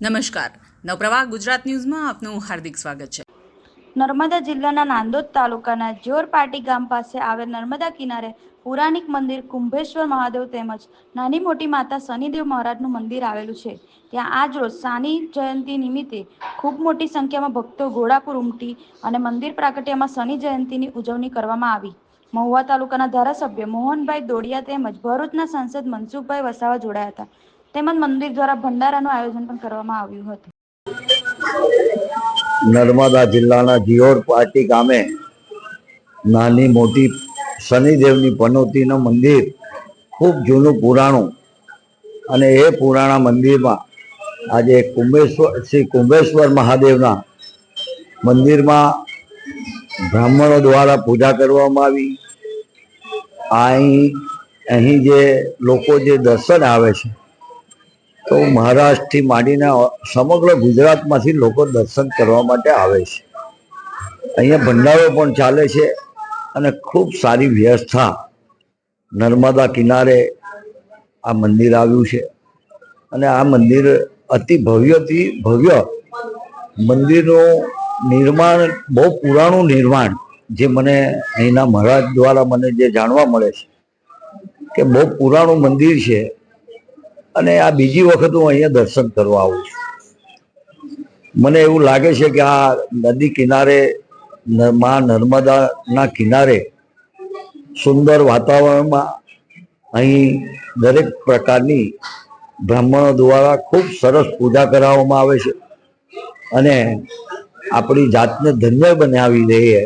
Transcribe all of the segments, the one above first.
નમસ્કાર. નવપ્રવાહ ગુજરાત ન્યૂઝમાં આપનું હાર્દિક સ્વાગત છે. નર્મદા જિલ્લાના નાંદોદ તાલુકાના જોરપાટી ગામ પાસે આવેલ નર્મદા કિનારે પુરાણિક મંદિર કુંભેશ્વર મહાદેવ તેમજ નાની મોટી માતા શનિદેવ મહારાજનું મંદિર આવેલું છે. ત્યાં આજ રોજ સાની જયંતિ નિમિત્તે ખૂબ મોટી સંખ્યામાં ભક્તો ઘોડાપુર ઉમટી અને મંદિર પ્રાગટ્યમાં શનિ જયંતિની ઉજવણી કરવામાં આવી. મહુવા તાલુકાના ધારાસભ્ય મોહનભાઈ દોડિયા તેમજ ભરૂચના સાંસદ મનસુખભાઈ વસાવા જોડાયા હતા. તેમજ મંદિર દ્વારા ભંડારાનું આયોજન પણ કરવામાં આવ્યું હતું. નર્મદા જિલ્લાના જીઓર પાટી ગામે નાની મોટી શનિદેવની પનોતીનું મંદિર, ખૂબ જૂનું પુરાણું અને એ પુરાણા મંદિરમાં આજે કુંભેશ્વર, શ્રી કુંભેશ્વર મહાદેવના મંદિરમાં બ્રાહ્મણો દ્વારા પૂજા કરવામાં આવી. અહીં અહીં જે લોકો જે દર્શન આવે છે તો મહારાષ્ટ્રથી માંડીને સમગ્ર ગુજરાતમાંથી લોકો દર્શન કરવા માટે આવે છે. અહીંયા ભંડારો પણ ચાલે છે અને ખૂબ સારી વ્યવસ્થા. નર્મદા કિનારે આ મંદિર આવ્યું છે અને આ મંદિર અતિ ભવ્યથી ભવ્ય મંદિરનું નિર્માણ, બહુ પુરાણું નિર્માણ, જે મને અહીંના મહારાજ દ્વારા મને જે જાણવા મળે છે કે બહુ પુરાણું મંદિર છે. અને આ બીજી વખત હું અહીંયા દર્શન કરવા આવું છું. મને એવું લાગે છે કે આ નદી કિનારે મા નર્મદાના કિનારે સુંદર વાતાવરણમાં અહીં દરેક પ્રકારની બ્રાહ્મણો દ્વારા ખૂબ સરસ પૂજા કરાવવામાં આવે છે. અને આપણી જાતને ધન્ય બનાવી દઈએ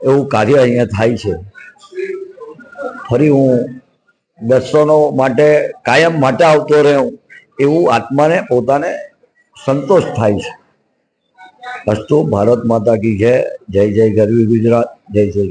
એવું કાર્ય અહીંયા થાય છે. ફરી હું દર્શનો માટે કાયમ માટે આવતો રહ્યો એવું આત્માને પોતાને સંતોષ થાય છે. અસ્તુ ભારત માતા કી જય જય જય ગરવી ગુજરાત, જય જય